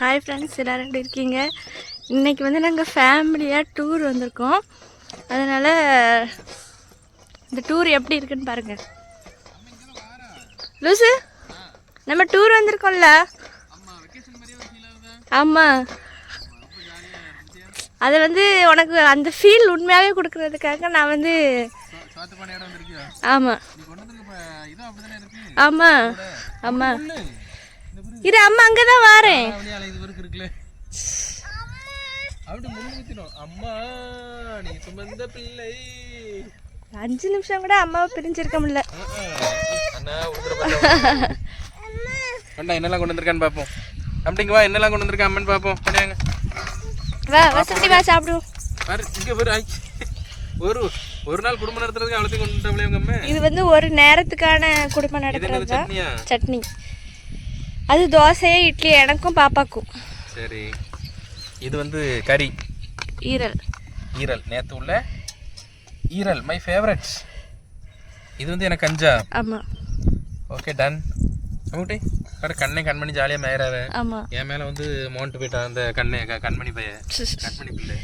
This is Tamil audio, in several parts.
ஹாய் ஃப்ரெண்ட்ஸ் எல்லோரும் எப்படி இருக்கீங்க? இன்றைக்கி வந்து நாங்கள் ஃபேமிலியாக டூர் வந்திருக்கோம். அதனால் இந்த டூர் எப்படி இருக்குன்னு பாருங்கள் லூசு நம்ம டூர் வந்திருக்கோம்ல? ஆமாம் அதை வந்து உனக்கு அந்த ஃபீல் உண்மையாகவே கொடுக்கறதுக்காக நான் வந்து ஆமாம் ஆமாம் ஆமாம் இரு அம்மா அங்கே தான் வாரேன் அஞ்சு நிமிஷம் கூட அம்மாவை பிரிஞ்சிருக்க முடியல. அண்ணா என்னெல்லாம் கொண்டு வந்திருக்கான்னு பார்ப்போம் அப்படிங்க வா என்னெல்லாம் கொண்டு வந்திருக்கா அம்மன் பார்ப்போம் பண்ணியாங்க வா வசதி வா சாப்பிடுவோம். பாரு இங்கே ஐ. ஒரு ஒரு நாள் குடும்பம் நடத்துறதுக்கு அவ்வளோத்தையும் கொண்டு அம்மா. இது வந்து ஒரு நேரத்துக்கான குடும்பம் நடத்துறது சட்னி. அது தோசையே இட்லி எனக்கும் பாப்பாக்கும். சரி. இது வந்து கறி. ஈரல். ஈரல். நேற்று உள்ள ஈரல் மை ஃபேவரட்ஸ் இது வந்து எனக்கு கஞ்சா. ஆமாம் ஓகே டன் அம்முட்டி பாரு கண்ணை கண்மணி ஜாலியாக மேயறாரு. ஆமாம் என் மேலே வந்து மோன்ட்டு போயிட்டான் அந்த கண்ணை கண்மணி பைய. கண்மணி பிள்ளை.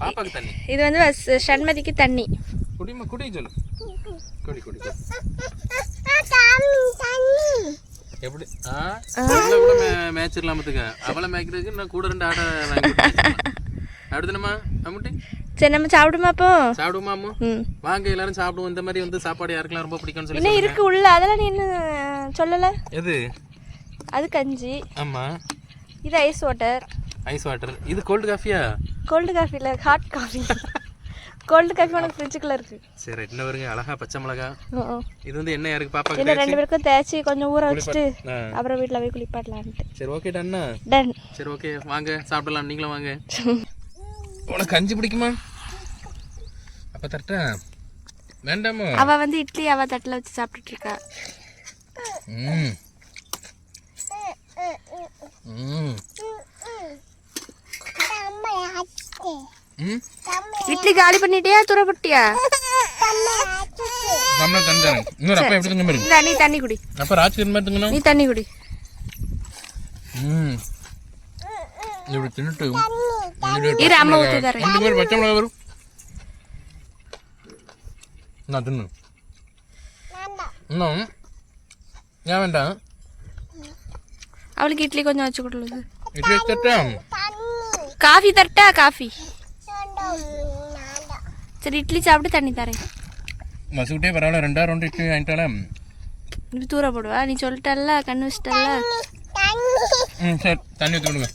பாப்பாக்கு தண்ணி. இது வந்து சண்மதிக்கு தண்ணி. குடிமா குடி சொல்லு. குடி குடி குடி. எப்படி? கூட மே மேய்ச்சிடலாம் பார்த்துக்க அவளை மேய்க்கிறதுக்கு நான் கூட ரெண்டு ஆடை வாங்கி அப்படிதானம்மா அம்முட்டி சரி நம்ம சாப்பிடுமா அப்போ? சாப்பிடுமா அம்மு? வாங்க எல்லாரும் சாப்பிடுவோம். இந்த மாதிரி வந்து சாப்பாடு யாருக்கெல்லாம் ரொம்ப பிடிக்கும்னு சொல்லி இருக்கு உள்ள. அதெல்லாம் நீ இன்னும் சொல்லலை? எது? அது கஞ்சி. ஆமா. இது ஐஸ் வாட்டர் ஐஸ் வாட்டர் இது கோல்டு காஃபியா கோல்டு காஃபி இல்லை ஹாட் காஃபி கோல்டு காஃபி உனக்கு ஃப்ரிட்ஜுக்குள்ளே இருக்கு சரி இன்னும் வருங்க அழகா பச்சை மிளகா. இது வந்து என்ன யாருக்கு பாப்பாக்கு இன்னும் ரெண்டு பேருக்கும் தேய்ச்சி கொஞ்சம் ஊற வச்சுட்டு. அப்புறம் வீட்டில் போய் குளிப்பாட்டலான்ட்டு சரி ஓகே டன்னா டன் சரி ஓகே வாங்க சாப்பிடலாம் நீங்களும் வாங்க உனக்கு கஞ்சி பிடிக்குமா அப்ப தரட்டா வேண்டாமா அவ வந்து இட்லி அவ தட்டில் வச்சு சாப்பிட்டுட்டு இருக்கா ம் ம் ம் இட்லி காலி பண்ணிட்டியா துறப்பட்டியா நம்மள தந்தாங்க இன்னொரு அப்பா எப்படி தங்க பாருங்க இந்த நீ தண்ணி குடி அப்ப ராஜ்கிரண் மாதிரி தங்கணும் நீ தண்ணி குடி ம் இப்படி தின்னுட்டு இரு அம்மா ஊற்றி தரேன் ரெண்டு பேர் பச்சை மிளகா வரும் நான் தின்னு இன்னும் ஏன் வேண்டாம் அவளுக்கு இட்லி கொஞ்சம் வச்சு கொடுலுது இட்லி தட்டா காஃபி தரட்டா காஃபி சரி இட்லி சாப்பிட்டு தண்ணி தரேன். மசுக்கிட்டே பரவாயில்ல ரெண்டாயிரம் ரெண்டு இட்லி வாங்கிட்டாலும் நீ தூர போடுவா? நீ சொல்லிட்டல்ல கண்ணு வச்சிட்டல்ல. ம் சரி தண்ணி ஊற்றி விடுங்க